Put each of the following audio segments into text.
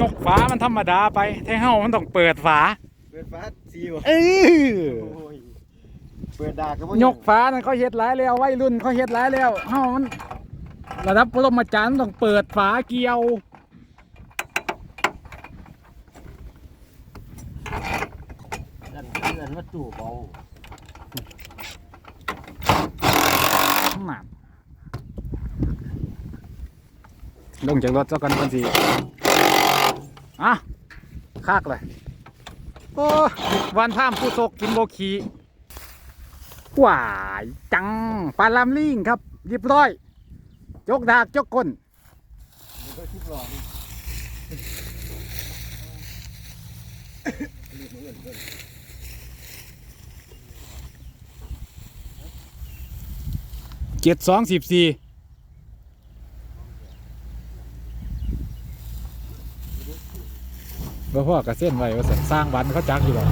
ยกฝามันธรรมดาไปแท้เฮามันต้องเปิดฝา เปิดฟ้าซีวะเออโอ้ยเปิดดากก็บ่ยกฝานั่นเขาเฮ็ดหลายแล้ววัยรุ่นเขาเฮ็ดหลายแล้วเฮามันระดับปรมาจารย์ต้องเปิดฝาเกี่ยวนั่นเพื่อนว่าจู่เบานั่นลงจากรถเจ้ากันคนสิ อะคากเลยโอ้วันท่ามผู้โศกกินโบขีหวายจังปลาลามลิงครับเรียบร้อย จกดากจกก้นเจ็ดสองสิบสี่ บ่พ่อกระเส้นไว้ว่าสันสร้างวันเขาจักอยู่หรอก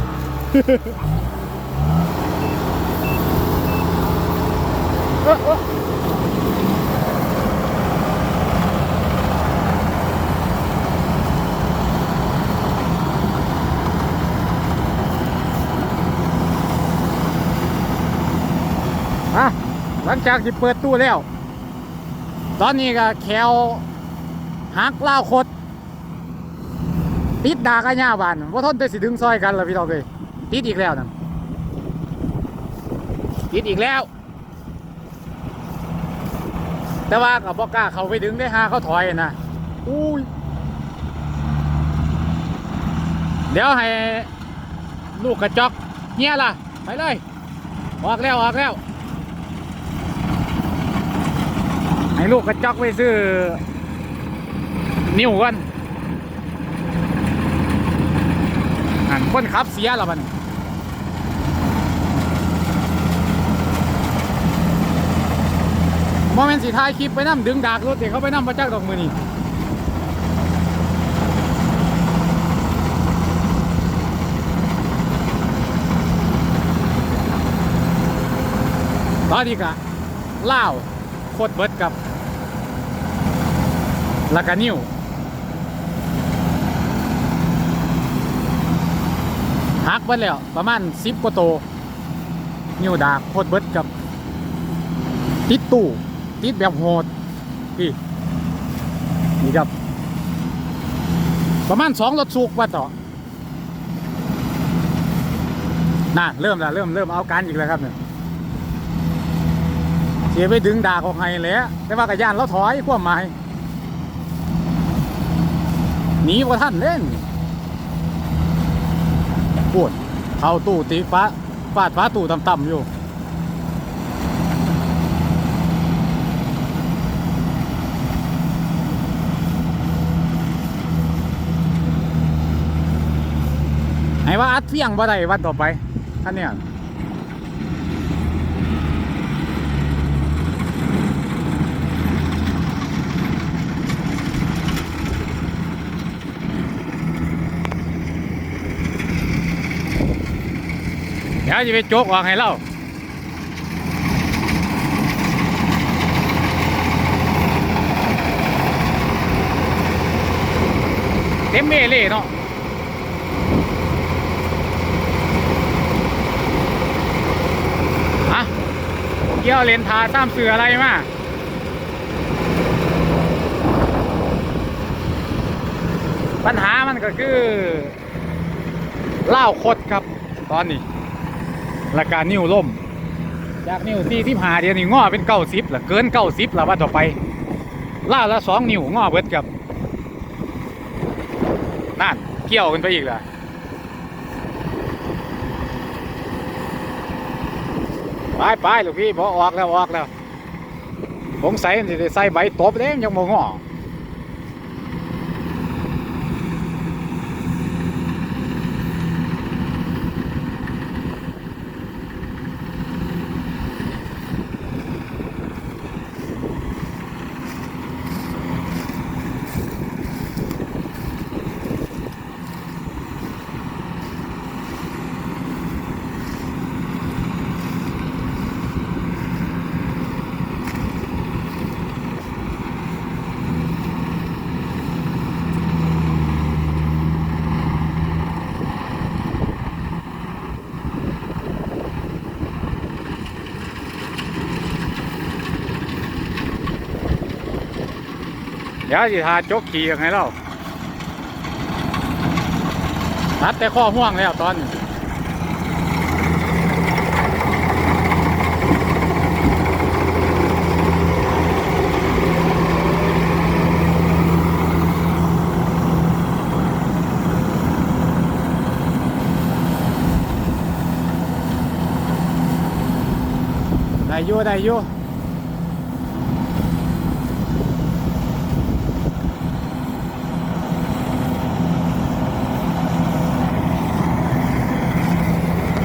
หลังจากที่เปิดตู้แล้ว ตอนนี้ก็แควหักเล่าคด ติดดากระย่าบานว่าทนแต่สิดึงซอยกันแล้วพี่น้องเลยติดอีกแล้วนั่นติดอีกแล้ว แต่ว่ากับบอกล้าเขาไปดึงได้ฮาเขาถอยนะอุ้ยเดี๋ยวให้ลูกกระจอกเงี้ยล่ะ ไปเลย ออกแล้วออกแล้วให้ลูกกระจอกไปซื้อ นิ้วกันันคนขับเสียแล้วมันโมเมนต์สีท้ายคลิปไปนั่มดึงดากรถเด็กเขาไปนั่มาจากดอกมือนี่ตอนนี้กะเล่าโคตรเบิดกับล้วก็นิ้วักไปแล้ว ประมาณสิบกว่าโตนิ้วดาโคตรเบิดกับ ติดตู้ ติดแบบโหดพี่นี่ครับ ประมาณสองรถสูกว่าต่อน่ะเริ่มแล้วเริ่มเริ่มเอาการอีกแล้วครับเนี่ยเสียไปดึงดากออกไงเลยแต่ว่ากระยานเราถอยความหมายหนีกว่าท่านเล่น วดเข้าตู้ตีฟ้าฟาดฟ้าตู้ต่ำๆอยู่ให้ว่าอัดเฟียงบ่ได้วันต่อไปท่านเนี่ย ดี๋ยวจะไปโจกออกให้เล่าเต็มเมเล่เนาะอะเกี่ยวเลนทาซ้ำเสืออะไรมาปัญหามันก็คือเล่าคดครับ ตอนนี้ และการนิ้วล่มจากนิ้วที่ที่หาเดียวนี่ง้อเป็นเก้าสิบละเกินเก้าสิบละว่าต่อไปล่าละสองนิ้วง้อเบิดกับนั่นเกี่ยวกันไปอีกละไปไปลูกพี่บอออกแล้วออกแล้วผมใส่ใส่ใบตบเด้มันยังโมงอ เดี๋ยวสิทาจกขี่ยังไงเล่าตัดแต่ข้อห่วงแล้วตอนนี้ได้อยู่ได้อยู่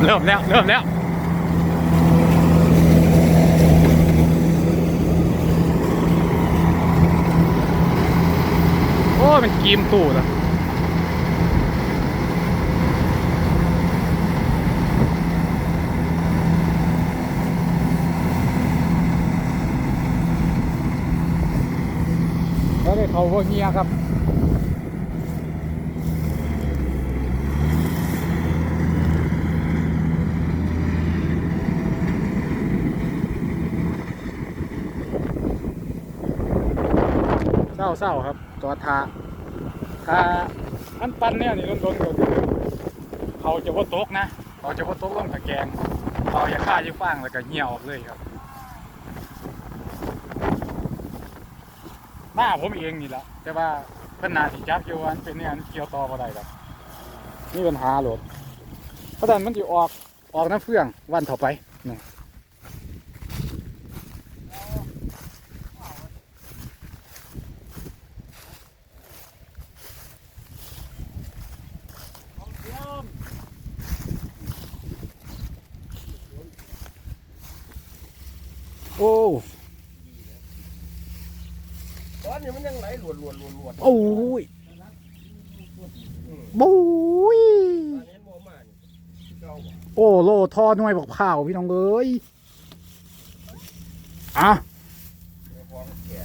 เริ่มแล้ว เริ่มแล้วโอ้มันกีมตู่นะแล้วได้เขาพวกเฮียครับาเศร้าครับจอดทาทาอันปันเนี่ยนี่ล้นๆก็คือเขาจะพ่ตกนะเขาจะพ่ตกลงตะแกงเขาอย่าฆ่าอย่าฟางแล้วก็เหี่ยวออกเลยครับหน้าผมเองนี่แหละแต่ว่าเพิ่นนาสิจักอยู่ว่าอันเป็นเนี่ยอันเกี่ยวต่อบ่ได้ครับนี่ปัญหาโหลดเพราะฉะนั้นมันจะออกออกน้ำเฟื่องวันต่อไป อ้ตอนนี้มันยังไหลหลวดหลวดหลวดหลวดโอ้ยบุ้ยตอนนี้โมมานี่เก่าบ่โอ้โลท่อหน่วยบอกข้าวพี่น้องเอ้ยอะเดี๋ยวพอมันแก่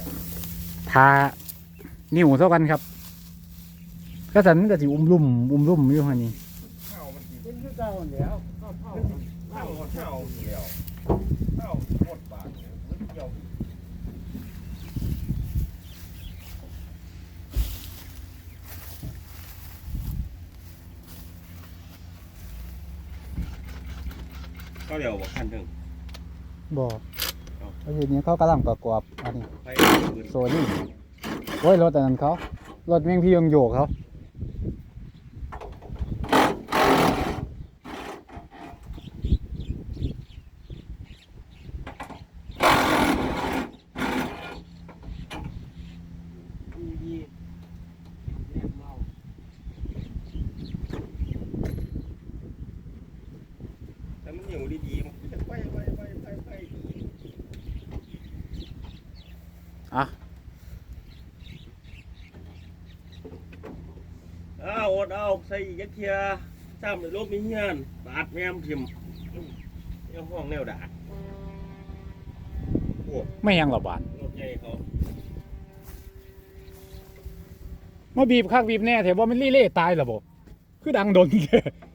ทานิ้วเท่ากันครับก็สันมันก็สิอุ้มลุ่มอุ้มลุ่มอยู่ฮะนี่ข้าวมันกินเป็นคือเก่าแล้วข้าวข้าวข้าวข้าวเดียวข้าวหมดบาทเนี่ยมันเกี่ยว ก็เดี๋ยวบอกคันหนึ่งบอกประเทศนี้เขากำลังประกอบอันนี้ไปปืนโซนี่โอ้ยรถอันนั้นเขารถแมงพี่ยงโยกเขา ดีดีเรียกเมา แต่มันอยู่ดีๆมันจะไปไปไปไปไปอะอ้าวอดเอาใส่อีกจักเทียซ้ำในรถมีเฮียนบาดแม่มทิมยังห้องแนวดาดโอ้ไม่ยังหระบาดรถใหญ่เขามาบีบคักบีบแน่แถวว่ามันรีเล่ตายหรอบอคือดังโดนเลย